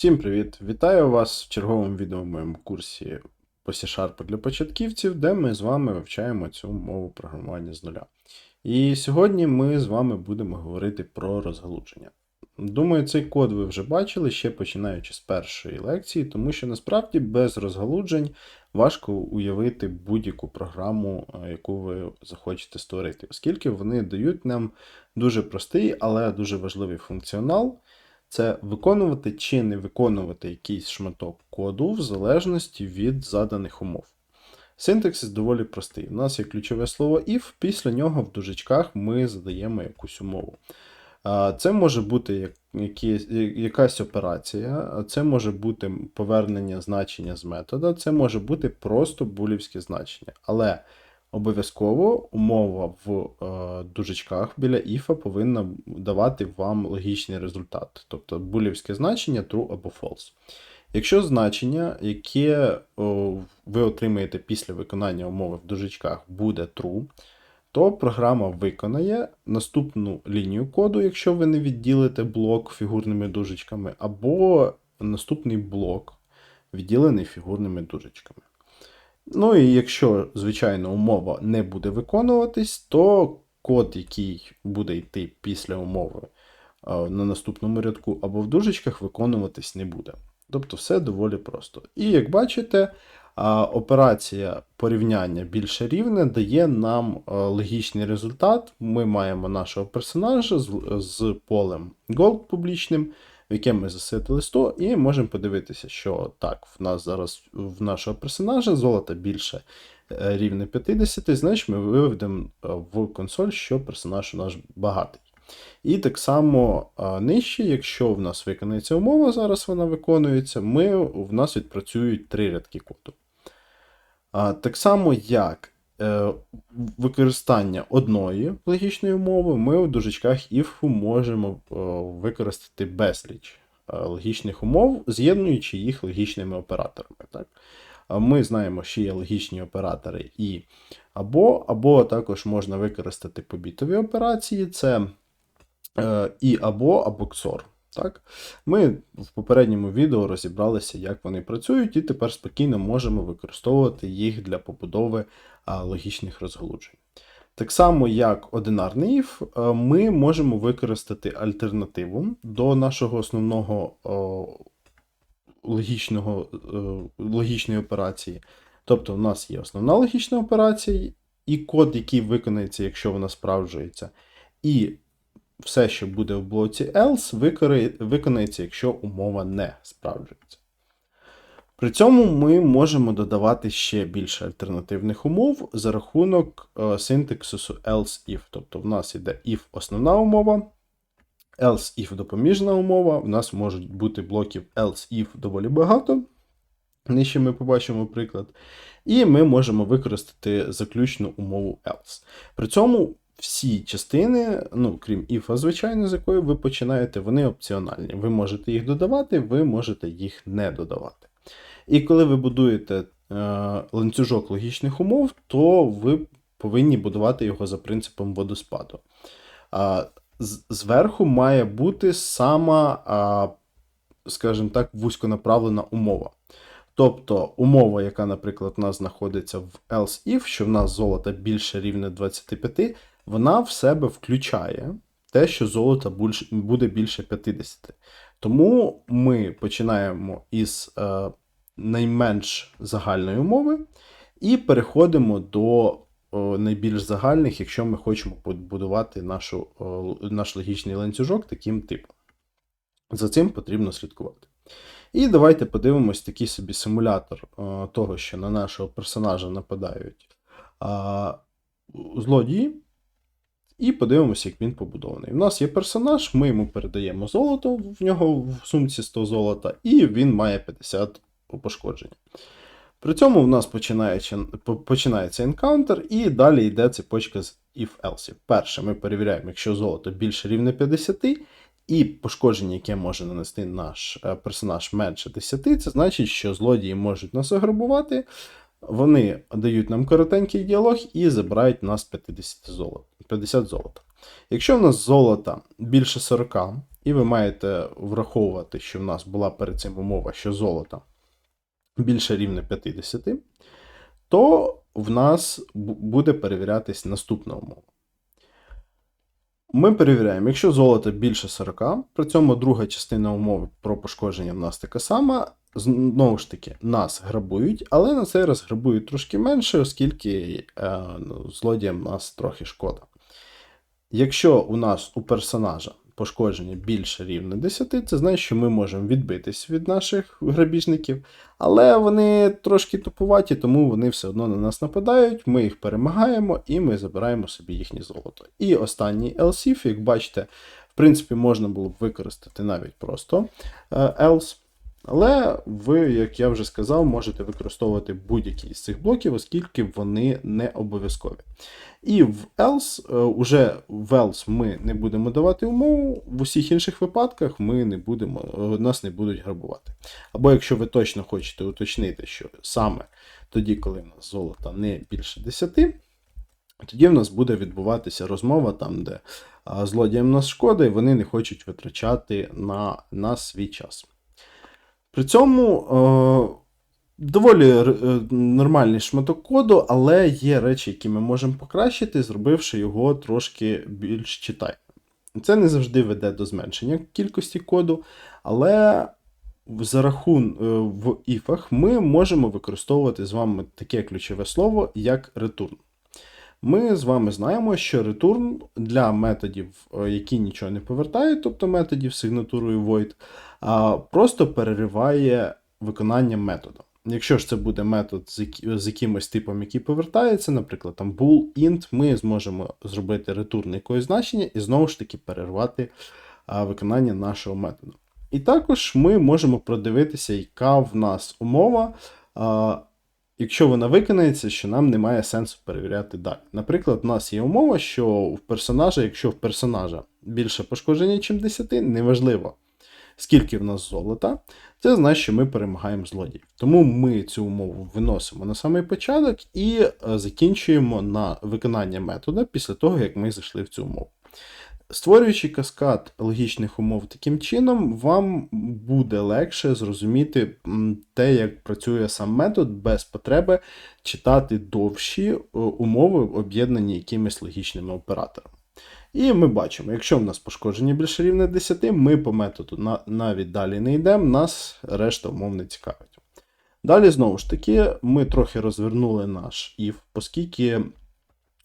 Всім привіт! Вітаю вас в черговому відео в моєму курсі по C-Sharp для початківців, де ми з вами вивчаємо цю мову програмування з нуля. І сьогодні ми з вами будемо говорити про розгалудження. Думаю, цей код ви вже бачили ще починаючи з першої лекції, тому що насправді без розгалуджень важко уявити будь-яку програму, е, яку ви захочете створити, оскільки вони дають нам дуже простий, але дуже важливий функціонал це виконувати чи не виконувати якийсь шматок коду в залежності від заданих умов. Синтаксис доволі простий. У нас є ключове слово if, після нього в дужечках ми задаємо якусь умову. Це може бути якась операція, це може бути повернення значення з метода, це може бути просто булівське значення. Але Обов'язково умова в е, дужечках біля іфа повинна давати вам логічний результат, тобто булівське значення true або false. Якщо значення, яке о, ви отримаєте після виконання умови в дужечках, буде true, то програма виконає наступну лінію коду, якщо ви не відділите блок фігурними дужечками, або наступний блок, відділений фігурними дужечками. Ну і якщо, звичайно, умова не буде виконуватись, то код, який буде йти після умови е, на наступному рядку або в дужечках, виконуватись не буде. Тобто все доволі просто. І як бачите, операція порівняння більше рівне дає нам е, логічний результат. Ми маємо нашого персонажа з полем gold публічним, в яке ми заситили 100, і можемо подивитися, що так, в нас зараз в нашого персонажа золота більше е, рівне 50, значить ми виведемо е, в консоль, що персонаж у нас багатий. І так само е, нижче, якщо в нас виконається умова, зараз вона виконується, ми, в нас відпрацюють три рядки коду. Так само, як використання одної логічної умови, ми в дужечках if можемо е, використати безліч е, логічних умов, з'єднуючи їх логічними операторами. Так? Ми знаємо, що є логічні оператори і або, або також можна використати побітові операції, це е, і або, або XOR. Так? Ми в попередньому відео розібралися, як вони працюють, і тепер спокійно можемо використовувати їх для побудови логічних розгалуджень. Так само, як одинарний if, е, ми можемо використати альтернативу до нашого основного логічного, е, логічної операції. Тобто, в нас є основна логічна операція, і код, який виконається, якщо вона справджується. І все, що буде в блоці else, виконається, якщо умова не справджується. При цьому ми можемо додавати ще більше альтернативних умов за рахунок е, синтаксису else if. Тобто в нас іде if основна умова, else if допоміжна умова. В нас можуть бути блоків else if доволі багато. Нижче ми побачимо приклад. І ми можемо використати заключну умову else. При цьому всі частини, ну, крім if, звичайно, з якої ви починаєте, вони опціональні. Ви можете їх додавати, ви можете їх не додавати. І коли ви будуєте е, ланцюжок логічних умов, то ви повинні будувати його за принципом водоспаду. А, зверху має бути сама, а, скажімо так, вузьконаправлена умова. Тобто умова, яка, наприклад, у нас знаходиться в else if, що в нас золота більше рівня 25, вона в себе включає те, що більш- буде більше 50. Тому ми починаємо із е, найменш загальної умови і переходимо до о, найбільш загальних, якщо ми хочемо побудувати нашу, о, наш логічний ланцюжок таким типом. За цим потрібно слідкувати. І давайте подивимось такий собі симулятор е, того, що на нашого персонажа нападають а, злодії. І подивимося, як він побудований. У нас є персонаж, ми йому передаємо золото, в нього в сумці 100 золота, і він має 50 пошкодження. При цьому в нас починається, по- починається енкаунтер, і далі йде цепочка з if-else. Перше, ми перевіряємо, якщо золото більше рівня 50, і пошкодження, яке може нанести наш е, персонаж менше 10, це значить, що злодії можуть нас ограбувати. Вони дають нам коротенький діалог і забирають нас 50 золота. 50 золота. Якщо в нас золота більше 40, і ви маєте враховувати, що в нас була перед цим умова, що золото більше рівня 50, то в нас буде перевірятись наступна умова. Ми перевіряємо, якщо золото більше 40, при цьому друга частина умови про пошкодження в нас така сама. Знову ж таки, нас грабують, але на цей раз грабують трошки менше, оскільки е, ну, злодіям нас трохи шкода. Якщо у нас у персонажа пошкодження більше рівня 10, це значить, що ми можемо відбитись від наших грабіжників, але вони трошки тупуваті, тому вони все одно на нас нападають, ми їх перемагаємо і ми забираємо собі їхнє золото. І останній else, як бачите, в принципі, можна було б використати навіть просто е, else. Але ви, як я вже сказав, можете використовувати будь-який з цих блоків, оскільки вони не обов'язкові. І в else, е, уже в else ми не будемо давати умову, в усіх інших випадках ми не будемо, е, нас не будуть грабувати. Або якщо ви точно хочете уточнити, що саме тоді, коли в нас золото не більше 10, тоді в нас буде відбуватися розмова там, де злодіям нас шкода, і вони не хочуть витрачати на, на свій час. При цьому е, доволі е, нормальний шматок коду, але є речі, які ми можемо покращити, зробивши його трошки більш читайним. Це не завжди веде до зменшення кількості коду, але за рахун е, в іфах ми можемо використовувати з вами таке ключове слово, як return. Ми з вами знаємо, що return для методів, е, які нічого не повертають, тобто методів сигнатурою void, просто перериває виконання методу. Якщо ж це буде метод з, якимось типом, який повертається, наприклад, там bool, int, ми зможемо зробити return якогось значення і знову ж таки перервати виконання нашого методу. І також ми можемо продивитися, яка в нас умова, якщо вона виконається, що нам немає сенсу перевіряти далі. Наприклад, у нас є умова, що в персонажа, якщо в персонажа більше пошкодження, ніж 10, неважливо, скільки в нас золота, це значить, що ми перемагаємо злодіїв. Тому ми цю умову виносимо на самий початок і е, закінчуємо на виконання метода після того, як ми зайшли в цю умову. Створюючи каскад логічних умов таким чином, вам буде легше зрозуміти те, як працює сам метод без потреби читати довші е, умови, об'єднані якимись логічними операторами. І ми бачимо, якщо в нас пошкодження більше рівня 10, ми по методу навіть далі не йдемо, нас решта умов не цікавить. Далі, знову ж таки, ми трохи розвернули наш if, оскільки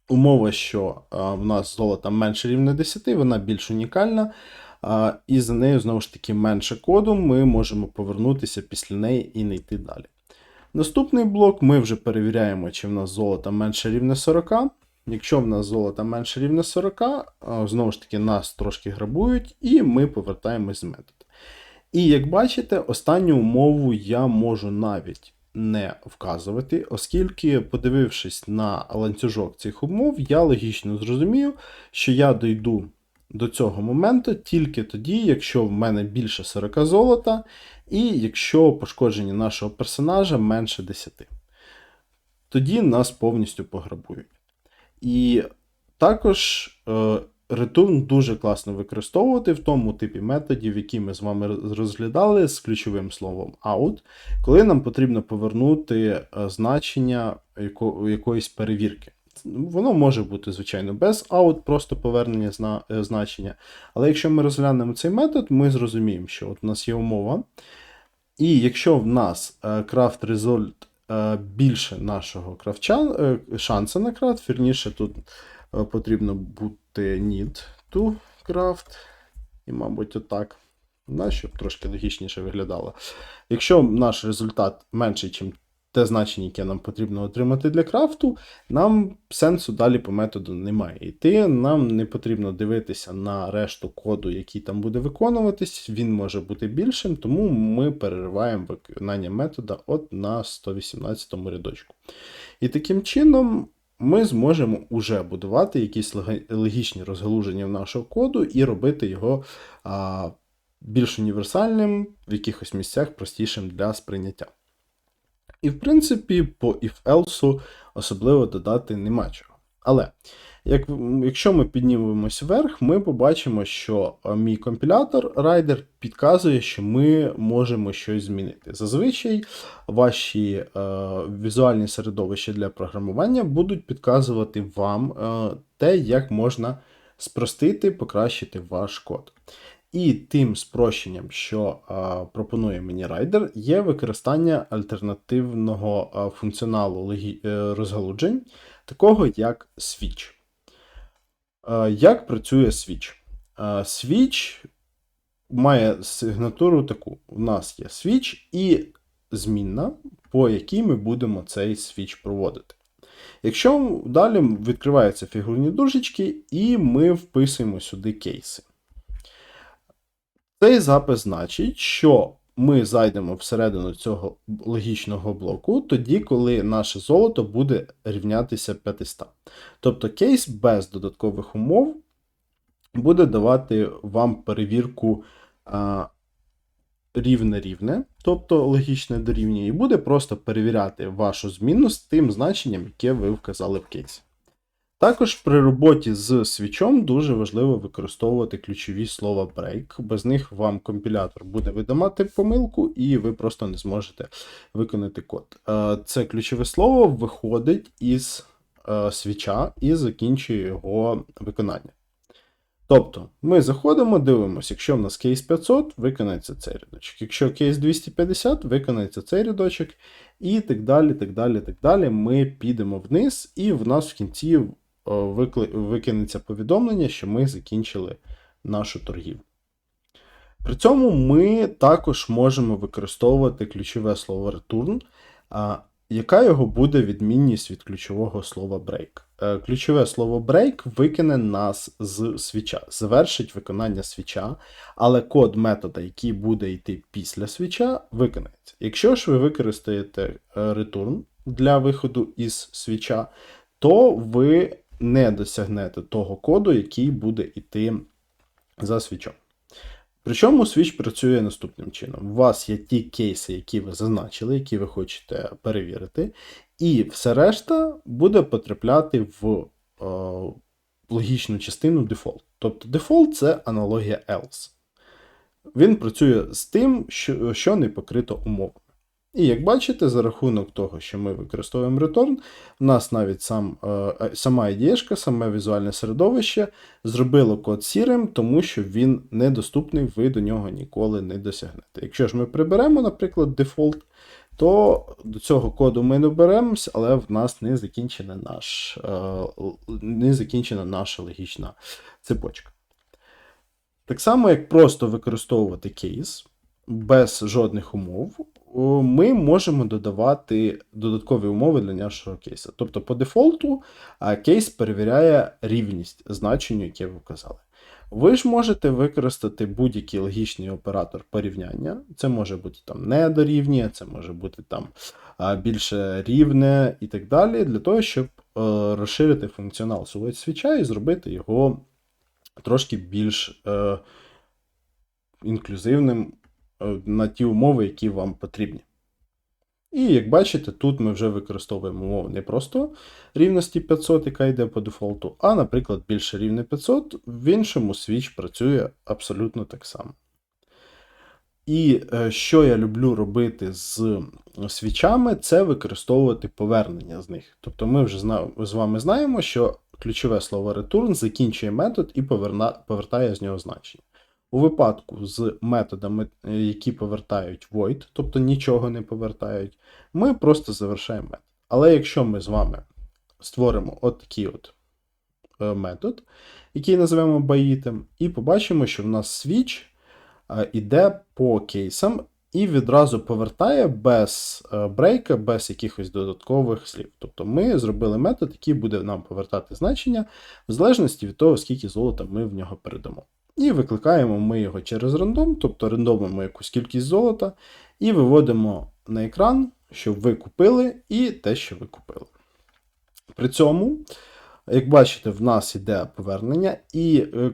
умова, що в нас золото менше рівня 10, вона більш унікальна, і за нею, знову ж таки, менше коду, ми можемо повернутися після неї і не йти далі. Наступний блок ми вже перевіряємо, чи в нас золото менше рівня 40. Якщо в нас золото менше рівня 40, знову ж таки, нас трошки грабують, і ми повертаємось з методу. І як бачите, останню умову я можу навіть не вказувати, оскільки, подивившись на ланцюжок цих умов, я логічно зрозумію, що я дойду до цього моменту тільки тоді, якщо в мене більше 40 золота, і якщо пошкодження нашого персонажа менше 10. Тоді нас повністю пограбують. І також е, return дуже класно використовувати в тому типі методів, які ми з вами розглядали з ключовим словом out, коли нам потрібно повернути е, значення яко- якоїсь перевірки. Воно може бути, звичайно, без out, просто повернення зна- е, значення. Але якщо ми розглянемо цей метод, ми зрозуміємо, що от у нас є умова. І якщо в нас е, craft result е, більше нашого крафча, е, шанса на крафт, вірніше тут е, потрібно бути need to craft, і, мабуть, отак. Да, щоб трошки логічніше виглядало. Якщо наш результат менший, ніж те значення, яке нам потрібно отримати для крафту, нам сенсу далі по методу немає йти. Нам не потрібно дивитися на решту коду, який там буде виконуватись. Він може бути більшим, тому ми перериваємо виконання метода от на 118 рядочку. І таким чином ми зможемо уже будувати якісь логічні розгалуження в нашого коду і робити його а, більш універсальним, в якихось місцях простішим для сприйняття. І в принципі, по if-else особливо додати нема чого. Але як, якщо ми піднімемось вверх, ми побачимо, що е, мій компілятор Rider підказує, що ми можемо щось змінити. Зазвичай ваші е, візуальні середовища для програмування будуть підказувати вам е, те, як можна спростити, покращити ваш код. І тим спрощенням, що а, пропонує мені Rider, є використання альтернативного а, функціоналу легі... е, розгалуджень, такого як Switch. А, як працює Switch? А, Switch має сигнатуру таку: у нас є Switch і змінна, по якій ми будемо цей Switch проводити. Якщо далі відкриваються фігурні дужечки, і ми вписуємо сюди кейси. Цей запис значить, що ми зайдемо всередину цього логічного блоку тоді, коли наше золото буде рівнятися 500. Тобто кейс без додаткових умов буде давати вам перевірку рівне-рівне, тобто логічне дорівнює, і буде просто перевіряти вашу зміну з тим значенням, яке ви вказали в кейсі. Також при роботі з свічом дуже важливо використовувати ключові слова break. Без них вам компілятор буде видавати помилку, і ви просто не зможете виконати код. Е, це ключове слово виходить із е, свіча і закінчує його виконання. Тобто, ми заходимо, дивимося, якщо в нас кейс 500, виконається цей рядочок. Якщо кейс 250, виконається цей рядочок, і так далі. так далі, так далі. Ми підемо вниз, і в нас в кінці викинеться повідомлення, що ми закінчили нашу торгівлю. При цьому ми також можемо використовувати ключове слово return, яка його буде відмінність від ключового слова break. Е, ключове слово break викине нас з свіча, завершить виконання свіча, але код метода, який буде йти після свіча, виконається. Якщо ж ви використаєте е, return для виходу із свіча, то ви не досягнете того коду, який буде йти за свічом. Причому свіч працює наступним чином: у вас є ті кейси, які ви зазначили, які ви хочете перевірити, і все решта буде потрапляти в е, логічну частину дефолт. Тобто дефолт це аналогія else. Він працює з тим, що, що не покрито умовами. І як бачите, за рахунок того, що ми використовуємо return, у нас навіть сам, е, сама ідеєшка, саме візуальне середовище зробило код сірим, тому що він недоступний, ви до нього ніколи не досягнете. Якщо ж ми приберемо, наприклад, дефолт, то до цього коду ми не беремося, але в нас не закінчена, наш, е, не закінчена наша логічна цепочка. Так само, як просто використовувати кейс без жодних умов ми можемо додавати додаткові умови для нашого кейсу. Тобто, по дефолту кейс перевіряє рівність значенню, яке ви вказали. Ви ж можете використати будь-який логічний оператор порівняння. Це може бути там не це може бути там більше рівне і так далі, для того, щоб е, розширити функціонал свого свіча і зробити його трошки більш е, інклюзивним на ті умови, які вам потрібні. І як бачите, тут ми вже використовуємо умову не просто рівності 500, яка йде по дефолту, а, наприклад, більше рівне 500, в іншому свіч працює абсолютно так само. І е, що я люблю робити з свічами, це використовувати повернення з них. Тобто ми вже з вами знаємо, що ключове слово return закінчує метод і повертає з нього значення. У випадку з методами, е, які повертають void, тобто нічого не повертають, ми просто завершаємо метод. Але якщо ми з вами створимо от такий от е, метод, який називаємо byItem, і побачимо, що в нас switch іде по кейсам і відразу повертає без е, брейка, без якихось додаткових слів. Тобто ми зробили метод, який буде нам повертати значення в залежності від того, скільки золота ми в нього передамо. І викликаємо ми його через рандом, тобто рандомимо якусь кількість золота, і виводимо на екран, що ви купили, і те, що ви купили. При цьому, як бачите, в нас іде повернення, і е,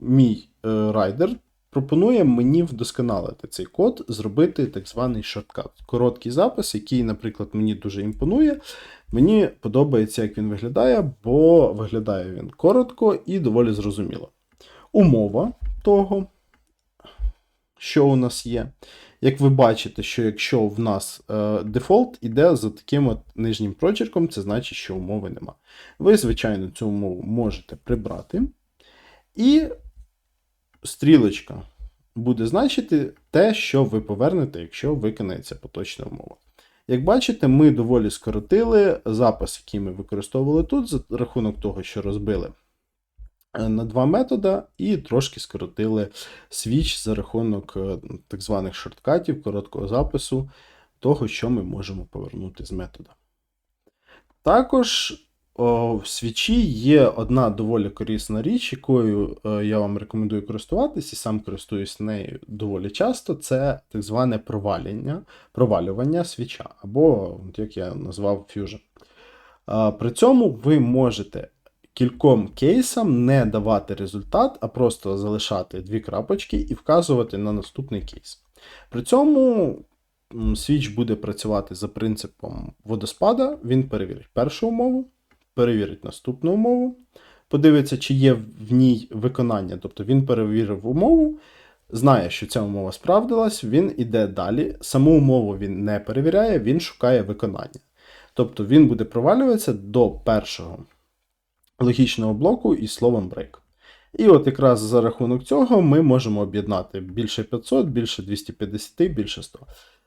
мій е, райдер пропонує мені вдосконалити цей код, зробити так званий шорткат. Короткий запис, який, наприклад, мені дуже імпонує. Мені подобається, як він виглядає, бо виглядає він коротко і доволі зрозуміло. Умова того, що у нас є. Як ви бачите, що якщо в нас е, дефолт іде за таким от нижнім прочерком, це значить, що умови нема. Ви, звичайно, цю умову можете прибрати. І стрілочка буде значити те, що ви повернете, якщо виконається поточна умова. Як бачите, ми доволі скоротили запис, який ми використовували тут, за рахунок того, що розбили на два методи, і трошки скоротили свіч за рахунок е, так званих шорткатів, короткого запису, того, що ми можемо повернути з метода. Також в свічі є одна доволі корисна річ, якою е, я вам рекомендую користуватись, і сам користуюсь нею доволі часто. Це так зване провалення, провалювання свіча, або, як я назвав. Е, при цьому ви можете кільком кейсам не давати результат, а просто залишати дві крапочки і вказувати на наступний кейс. При цьому свіч буде працювати за принципом водоспада, він перевірить першу умову перевірить наступну умову, подивиться, чи є в ній виконання. Тобто він перевірив умову, знає, що ця умова справдилась, він іде далі. Саму умову він не перевіряє, він шукає виконання. Тобто він буде провалюватися до першого логічного блоку із словом break. І от якраз за рахунок цього ми можемо об'єднати більше 500, більше 250, більше 100.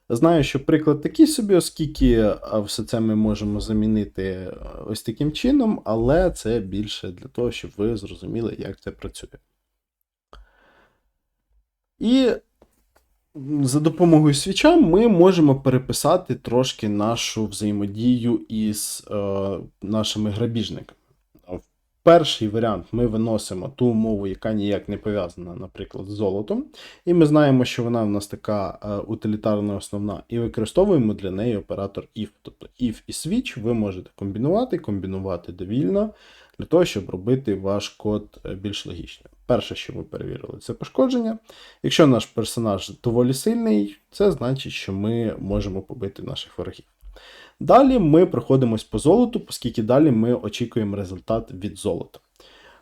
Знаю, що приклад такий собі, оскільки все це ми можемо замінити е, ось таким чином, але це більше для того, щоб ви зрозуміли, як це працює. І за допомогою свіча ми можемо переписати трошки нашу взаємодію із е, нашими грабіжниками. Перший варіант ми виносимо ту умову, яка ніяк не пов'язана, наприклад, з золотом. І ми знаємо, що вона в нас така е, утилітарна основна, і використовуємо для неї оператор if. Тобто if і switch ви можете комбінувати, комбінувати довільно, для того, щоб робити ваш код е, більш логічним. Перше, що ми перевірили, це пошкодження. Якщо наш персонаж доволі сильний, це значить, що ми можемо побити наших ворогів. Далі ми проходимось по золоту, оскільки далі ми очікуємо результат від золота.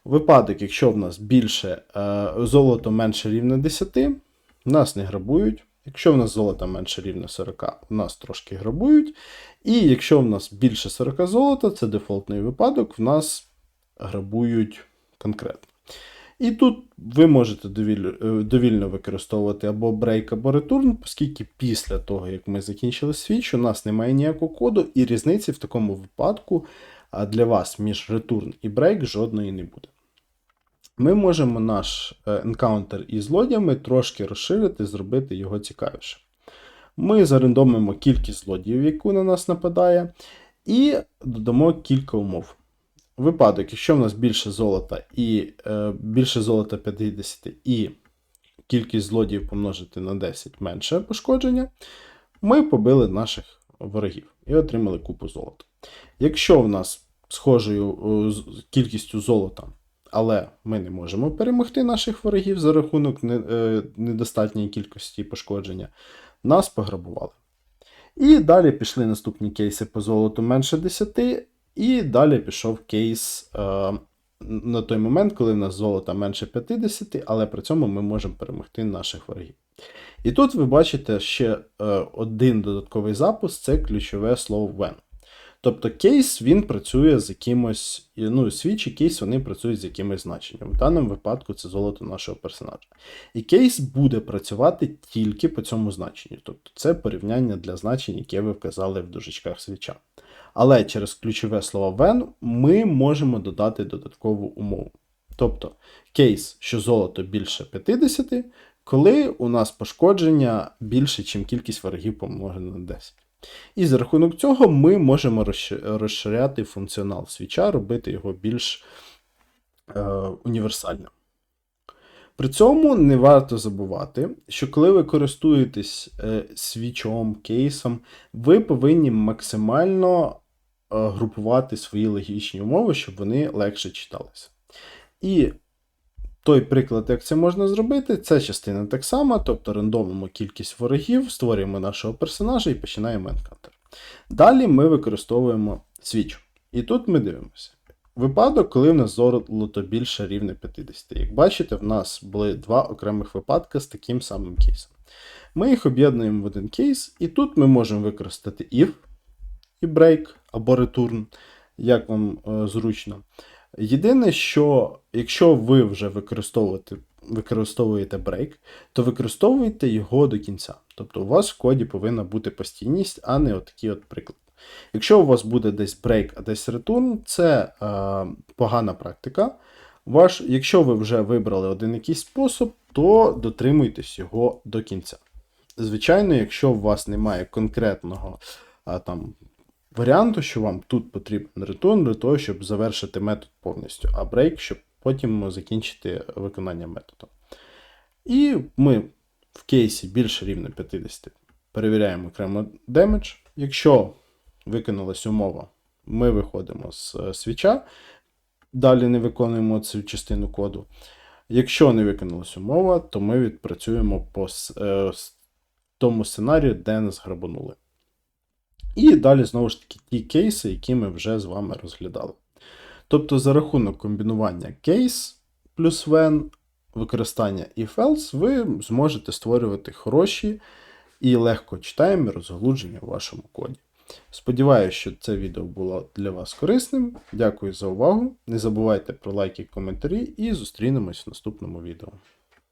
Випадок, якщо в нас більше е, золото менше рівня 10, нас не грабують. Якщо в нас золото менше рівня 40, у нас трошки грабують. І якщо в нас більше 40 золота, це дефолтний випадок, в нас грабують конкретно. І тут ви можете е, довільно використовувати або брейк, або ретурн, оскільки після того, як ми закінчили свіч, у нас немає ніякого коду, і різниці в такому випадку для вас між ретурн і брейк жодної не буде. Ми можемо наш е, енкаунтер із злодіями трошки розширити, зробити його цікавіше. Ми зарендомимо кількість злодіїв, яку на нас нападає, і додамо кілька умов випадок, якщо в нас більше золота і е, більше золота 50 і кількість злодіїв помножити на 10 менше пошкодження, ми побили наших ворогів і отримали купу золота. Якщо в нас схожою е, кількістю золота, але ми не можемо перемогти наших ворогів за рахунок е, недостатньої кількості пошкодження, нас пограбували. І далі пішли наступні кейси по золоту менше 10, і далі пішов кейс е, на той момент, коли в нас золота менше 50, але при цьому ми можемо перемогти наших ворогів. І тут ви бачите ще е, один додатковий запуск це ключове слово when. Тобто кейс він працює з якимось, ну, свічі кейс вони працюють з якимось значенням. В даному випадку це золото нашого персонажа. І кейс буде працювати тільки по цьому значенню. Тобто це порівняння для значень, яке ви вказали в дужечках свіча. Але через ключове слово when ми можемо додати додаткову умову. Тобто кейс, що золото більше 50, коли у нас пошкодження більше, ніж кількість ворогів помножено на 10. І за рахунок цього ми можемо розширяти функціонал свіча, робити його більш е, універсальним. При цьому не варто забувати, що коли ви користуєтесь е, свічом, кейсом, ви повинні максимально групувати свої логічні умови, щоб вони легше читалися. І той приклад, як це можна зробити, це частина так само, тобто рандомимо кількість ворогів, створюємо нашого персонажа і починаємо енкантер. Далі ми використовуємо свіч. І тут ми дивимося. Випадок, коли в нас золото більше рівня 50. Як бачите, в нас були два окремих випадки з таким самим кейсом. Ми їх об'єднуємо в один кейс, і тут ми можемо використати if і break або return, як вам е, зручно. Єдине, що якщо ви вже використовуєте, використовуєте break, то використовуйте його до кінця. Тобто у вас в коді повинна бути постійність, а не отакий от приклад. Якщо у вас буде десь break, а десь return, це е, погана практика. Ваш, якщо ви вже вибрали один якийсь спосіб, то дотримуйтесь його до кінця. Звичайно, якщо у вас немає конкретного а, там, варіанту, що вам тут потрібен return для того, щоб завершити метод повністю, а break, щоб потім закінчити виконання методу. І ми в кейсі більше рівня 50 перевіряємо окремо damage. Якщо виконалась умова, ми виходимо з е, свіча, далі не виконуємо цю частину коду. Якщо не виконалась умова, то ми відпрацюємо по е, тому сценарію, де нас грабанули. І далі, знову ж таки, ті кейси, які ми вже з вами розглядали. Тобто, за рахунок комбінування case плюс when, використання if else, ви зможете створювати хороші і легко читаємі розгалудження в вашому коді. Сподіваюся, що це відео було для вас корисним. Дякую за увагу. Не забувайте про лайки, коментарі і зустрінемось в наступному відео.